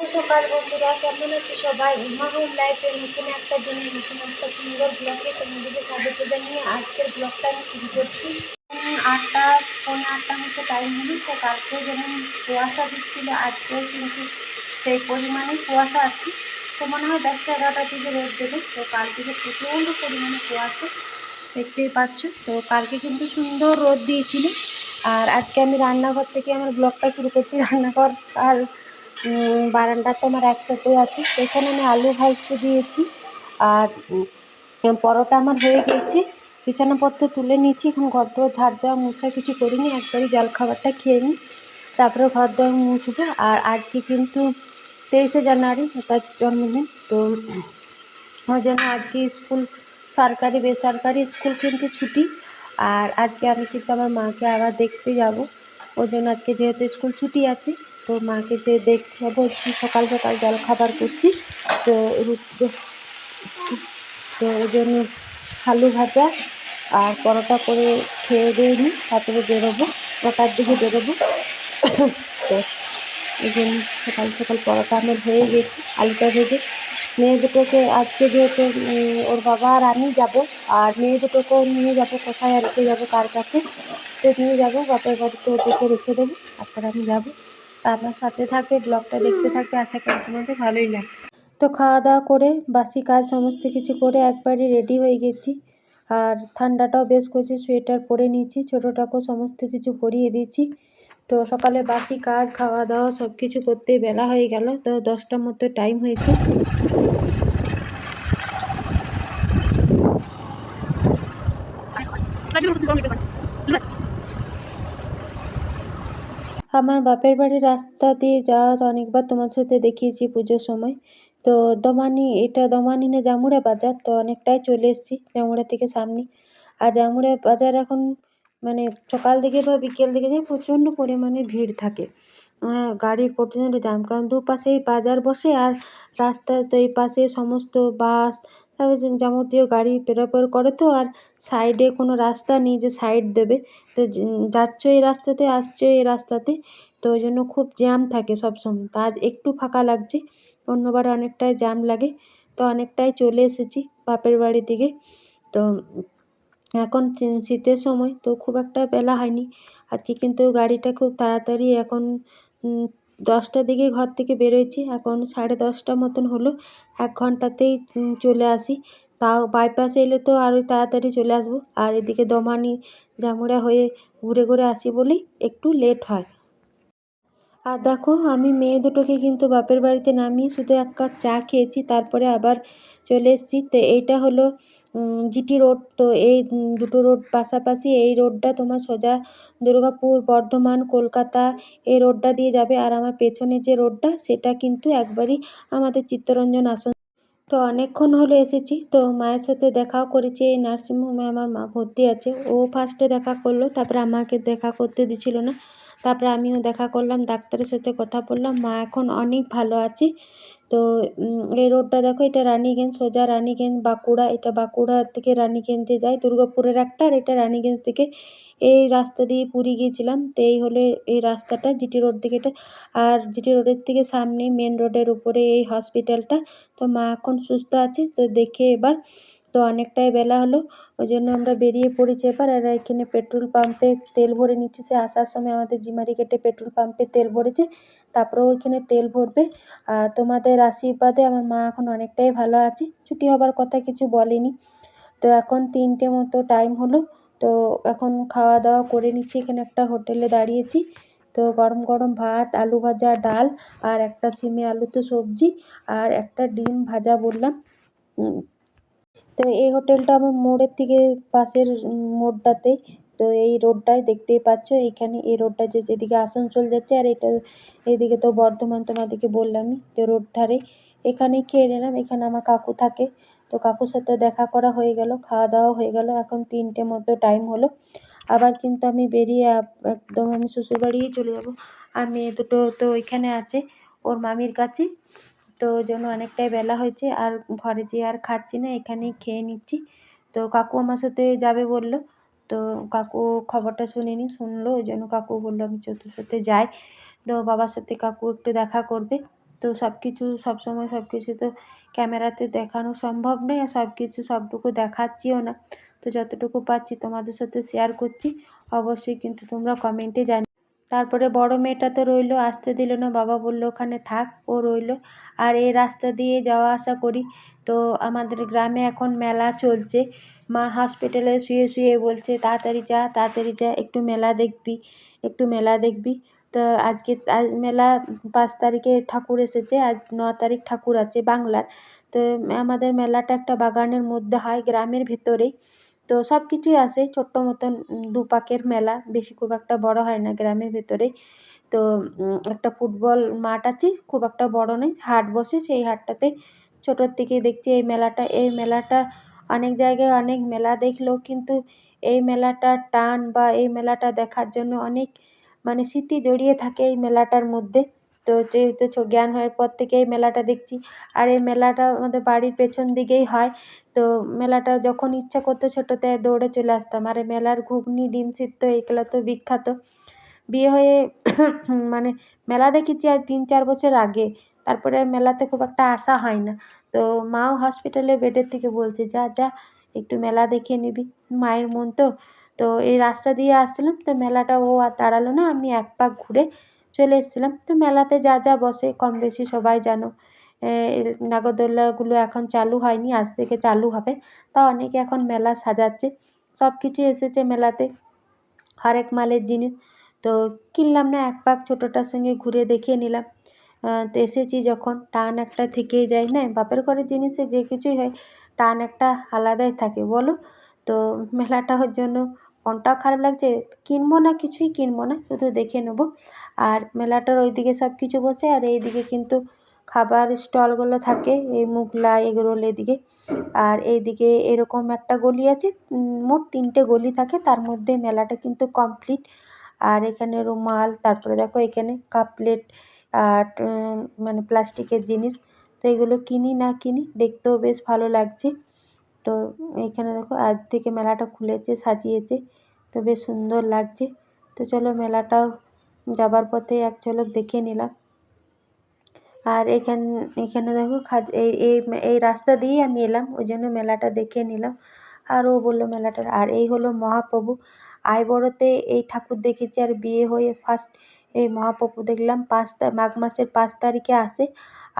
সকাল বন্ধুরা কেমন আছে সবাই উমা হোম লাইফে নতুন একটা দিনে নতুন একটা সুন্দর ব্লগে তোমাদেরকে স্বাগত জানিয়ে আজকের ব্লগটা আমি শুরু করছি। আটটা, পৌনে আটটা মতো টাইম হলো, তো কালকে যেমন কুয়াশা দিচ্ছিল আজকেও কিন্তু সেই পরিমাণে কুয়াশা আছে। তো মনে হয় দশটা এগারোটার দিকে রোদ দেবে, তো কাল থেকে প্রচণ্ড পরিমাণে কুয়াশা দেখতেই পাচ্ছ। তো কালকে কিন্তু সুন্দর রোদ দিয়েছিল। আর আজকে আমি রান্নাঘর থেকে আমার ব্লগটা শুরু করছি। রান্নাঘর আর উম, বারান্দা তো আমার একসাথে আছে। তো এখানে আমি আলু ভাজতে দিয়েছি। আর পরোটা আমার হয়ে গেছে বিছানাপত্র তুলে নিচ্ছি এখন ঘর দোর ঝাড় দেওয়া মুছা কিছু করিনি। একবারই জলখাবারটা খেয়ে নিই। তারপরে ঘর দোর মুছবো। আর আজকে কিন্তু তেইশে জানুয়ারি তার জন্মদিন। তো ওই জন্য আজকে স্কুল সরকারি বেসরকারি স্কুল কিন্তু ছুটি। আর আজকে আমি কিন্তু আমার মাকে আবার দেখতে যাব। ওই জন্য আজকে যেহেতু স্কুল ছুটি আছে তো মাকে যে দেখতে যাব সকাল সকাল জল খাবার করছি। তো তো ওই জন্য আলু ভাজা আর পরোটা করে খেয়ে দিয়ে নিই, তারপরে বেরোবো। নটার দিকে বেরোবো। তো এই জন্য সকাল সকাল পরোটা আমার হয়ে গেছে, আলুটা ভেজে। মেয়ে দুটোকে আজকে যেহেতু ওর বাবা আর আমি যাব, আর মেয়ে দুটোকেও নিয়ে যাব, কোথায় আর রেখে যাব, কার কাছে। তো নিয়ে যাব, বাপের বাড়িতে ওদেরকে রেখে দেবো, তারপর আমি যাব। তা আপনার সাথে থাকবে, ব্লগটা দেখতে থাকবে, আশা করি তোমাদের ভালোই লাগবে। তো খাওয়া দাওয়া করে বাসি কাজ সমস্ত কিছু করে একবারই রেডি হয়ে গেছি। আর ঠান্ডাটাও বেশ করছে সোয়েটার পরে নিয়েছি, ছোটোটাকেও সমস্ত কিছু পরিয়ে দিয়েছি। তো সকালে বাসি কাজ, খাওয়া দাওয়া সব কিছু করতে বেলা হয়ে গেল, তো দশটার মতো টাইম হয়েছে। আমার বাপের বাড়ির রাস্তা দিয়ে যাওয়া তো অনেকবার তোমার সাথে দেখিয়েছি পুজোর সময়। তো দমানি, এটা দমানি না জামুড়া বাজার, তো অনেকটাই চলে এসেছি জামুড়া থেকে সামনে। আর জামুড়া বাজার এখন মানে সকাল দিকে বা বিকেল দিকে যায় প্রচণ্ড পরিমাণে ভিড় থাকে। গাড়ির প্রচণ্ড জ্যাম, কারণ দুপাশেই বাজার বসে আর রাস্তার তো এই পাশে সমস্ত বাস যাবতীয় গাড়ি পেরাপের করে তো, আর সাইডে কোনো রাস্তা নেই যে সাইড দেবে। তো যাচ্ছ এই রাস্তাতে, আসছো এই রাস্তাতে, তো ওই জন্য খুব জ্যাম থাকে সবসময়। তো আজ একটু ফাঁকা লাগছে, অন্যবার অনেকটাই জ্যাম লাগে। তো অনেকটাই চলে এসেছি বাপের বাড়ি থেকে। তো এখন শীতের সময় তো খুব একটা বেলা হয়নি। আজকে কিন্তু গাড়িটা খুব তাড়াতাড়ি এখন দশটার দিকে ঘর থেকে বেরোয়েছি। এখন সাড়ে দশটা মতন হলো। এক ঘন্টাতেই চলে আসি। তাও বাইপাস এলে তো আরও তাড়াতাড়ি চলে আসব। আর এদিকে দমানি জামুড়া হয়ে ঘুরে ঘুরে আসি বলেই একটু লেট হয়। আর দেখো, আমি মেয়ে দুটোকে কিন্তু বাপের বাড়িতে নামিয়ে শুধু এক কাপ চা খেয়েছি। তারপরে আবার চলে এসেছি। তো এইটা হলো জিটি রোড, তো এই দুটো রোড পাশাপাশি এই রোডটা তোমার সোজা দুর্গাপুর, বর্ধমান, কলকাতা, এই রোডটা দিয়ে যাবে। আর আমার পেছনে যে রোডটা, সেটা কিন্তু একবারই আমাদের চিত্তরঞ্জন আসন। তো অনেকক্ষণ হলো এসেছি, তো মায়ের সাথে দেখাও করেছি। এই নার্সিংহোমে আমার মা ভর্তি আছে। ও ফার্স্টে দেখা করল, তারপরে আমাকে দেখা করতে দিছিল না। তারপরে আমিও দেখা করলাম, ডাক্তারের সাথে কথা বললাম, মা এখন অনেক ভালো আছে। তো এই রোডটা দেখো, এটা রানীগঞ্জ, সোজা রানীগঞ্জ, বাঁকুড়া, এটা বাঁকুড়া থেকে রানীগঞ্জে যায়, দুর্গাপুরের একটা আর এটা রানীগঞ্জ থেকে এই রাস্তা দিয়ে পুরী গিয়েছিলাম। তো এই হলো এই রাস্তাটা, জিটি রোড থেকে এটা। আর জিটি রোডের থেকে সামনে মেন রোডের উপরে এই হসপিটালটা। তো মা এখন সুস্থ আছে, তো দেখে এবার তো অনেকটাই বেলা হলো ওই জন্য আমরা বেরিয়ে পড়েছি এবার। আর এখানে পেট্রোল পাম্পে তেল ভরে নিচ্ছে। সে আসার সময় আমাদের জিমারি গেটে পেট্রোল পাম্পে তেল ভরেছে তারপরে ওইখানে তেল ভরবে। আর তোমাদের আশীর্বাদে আমার মা এখন অনেকটাই ভালো আছে। ছুটি হবার কথা কিছু বলেনি। তো এখন তিনটে মতো টাইম হলো। তো এখন খাওয়া দাওয়া করে নিচ্ছি। এখানে একটা হোটেলে দাঁড়িয়েছি। তো গরম গরম ভাত, আলু ভাজা, ডাল আর একটা সিমে আলুতে সবজি আর একটা ডিম ভাজা বললাম। তো এই হোটেলটা আমার মোড়ের থেকে পাশের উম, মোড়টাতেই তো এই রোডটায় দেখতেই পাচ্ছ। এইখানে এই রোডটা যে যেদিকে আসানসোল যাচ্ছে আর এটা এদিকে তো বর্ধমান তোমাদেরকে বললামই তো রোড ধারে। এখানেই খেয়ে নিলাম। এখানে আমার কাকু থাকে। তো কাকুর সাথে দেখা করা হয়ে গেল খাওয়া দাওয়া হয়ে গেল। এখন তিনটে মতো টাইম হলো। আবার কিন্তু আমি বেরিয়ে একদম আমি শ্বশুরবাড়িই চলে যাব। আর মেয়ে দুটো তো ওইখানে আছে ওর মামির কাছে। তো জন্য অনেকটাই বেলা হয়েছে আর ঘরে যেয়ে আর খাচ্ছি না, এখানেই খেয়ে নিচ্ছি। তো কাকু আমার সাথে যাবে বলল। তো কাকু খবরটা শুনিনি, শুনলো, ওই জন্য কাকু বলল আমি চতুর সাথে যাই। তো বাবার সাথে কাকু একটু দেখা করবে। তো সব কিছু সবসময় সব কিছু তো ক্যামেরাতে দেখানো সম্ভব নয় আর সব কিছু সবটুকু দেখাচ্ছিও না। তো যতটুকু পাচ্ছি তোমাদের সাথে শেয়ার করছি। অবশ্যই কিন্তু তোমরা কমেন্টে জানি তারপরে বড় মেয়েটা তো রইল, আসতে দিল না। বাবা বলল, ওখানে থাক। ও রইল। আর এই রাস্তা দিয়ে যাওয়া আসা করি। তো আমাদের গ্রামে এখন মেলা চলছে। মা হসপিটালে শুয়ে শুয়ে বলছে, তাড়াতাড়ি যা তাড়াতাড়ি যা, একটু মেলা দেখবি, একটু মেলা দেখবি। তো আজকে আজ মেলা পাঁচ তারিখে ঠাকুর এসেছে, আজ ন তারিখ ঠাকুর আছে বাংলার। তো আমাদের মেলাটা একটা বাগানের মধ্যে হয়, গ্রামের ভেতরেই। তো সব কিছুই আসে ছোট্ট মতন দু পাকের মেলা, বেশি খুব একটা বড় হয় না গ্রামের ভেতরেই তো একটা ফুটবল মাঠ আছে, খুব একটা বড় নয়, হাট বসে, সেই হাটটাতে ছোটোর থেকে দেখছি এই মেলাটা এই মেলাটা অনেক জায়গায় অনেক মেলা দেখলেও কিন্তু এই মেলাটার টান বা এই মেলাটা দেখার জন্য অনেক মানে স্মৃতি জড়িয়ে থাকে এই মেলাটার মধ্যে। তো যেহেতু জ্ঞান হওয়ার পর থেকে এই মেলাটা দেখছি। আর এই মেলাটা আমাদের বাড়ির পেছন দিকেই হয়। তো মেলাটা যখন ইচ্ছা করতো ছোটোতে দৌড়ে চলে আসতাম। আর এই মেলার ঘুগনি, ডিম সিদ্ধ, এগুলো তো বিখ্যাত। বিয়ে হয়ে মানে মেলা দেখেছি আর তিন চার বছর আগে। তারপরে মেলাতে খুব একটা আসা হয় না। তো মাও হসপিটালে বেডের থেকে বলছে, যা যা, একটু মেলা দেখে নিবি। মায়ের মন তো তো এই রাস্তা দিয়ে আসছিলাম। তো মেলাটা ও আর দাঁড়াল না। আমি এক পাক ঘুরে চলে এসেছিলাম। তো মেলাতে যা যা বসে, কম বেশি সবাই জানো নাগরদোলনাগুলো এখন চালু হয়নি, আজ থেকে চালু হবে। তা অনেকে এখন মেলা সাজাচ্ছে সব কিছু এসেছে মেলাতে। হরেক মালের জিনিস। তো কিনলাম না, এক পাক ছোটোটার সঙ্গে ঘুরে দেখিয়ে নিলাম। তো এসেছি যখন, টান একটা থেকেই যায়, না? বাপের ঘরের জিনিসে যে কিছুই হয়, টান একটা আলাদাই থাকে, বলো? তো মেলাটা হওয়ার জন্য মনটাও খারাপ লাগছে, কিনবো না কিছুই কিনবো না, শুধু দেখে নেব। আর মেলাটার ওইদিকে সব কিছু বসে, আর এইদিকে কিন্তু খাবার স্টলগুলো থাকে, এই মুগলাই এগরোল এদিকে। আর এইদিকে এরকম একটা গলি আছে মোট তিনটে গলি থাকে, তার মধ্যে মেলাটা কিন্তু কমপ্লিট। আর এখানে রুমাল, তারপরে দেখো এখানে কাপ প্লেট, আর মানে প্লাস্টিকের জিনিস, তো এগুলো কিনি না কিনি, দেখতেও বেশ ভালো লাগছে। তো এইখানে দেখো আজ থেকে মেলাটা খুলেছে, সাজিয়েছে, তো বেশ সুন্দর লাগছে। তো চলো মেলাটাও যাবার পথে এক ঝলক দেখে নিলাম। আর এখান, এখানে দেখো এই এই এই রাস্তা দিয়েই আমি এলাম, ওই জন্য মেলাটা দেখে নিলাম। আর ও বলল মেলাটার, আর এই হলো মহাপ্রভু। আই বড়োতে এই ঠাকুর দেখেছি, আর বিয়ে হয়ে ফার্স্ট এই মহাপ্রভু দেখলাম, পাঁচ মাঘ মাসের পাঁচ তারিখে আসে,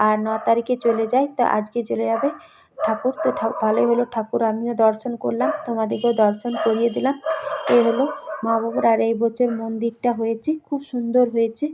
আর ন তারিখে চলে যায়, তো আজকে চলে যাবে। ঠাকুর, তো ভালোই হলো ঠাকুর। আমিও দর্শন করলাম, তোমাদেরকেও দর্শন করিয়ে দিলাম। এই হলো মা বাবার আর এই বছর মন্দিরটা হয়েছে, খুব সুন্দর হয়েছে।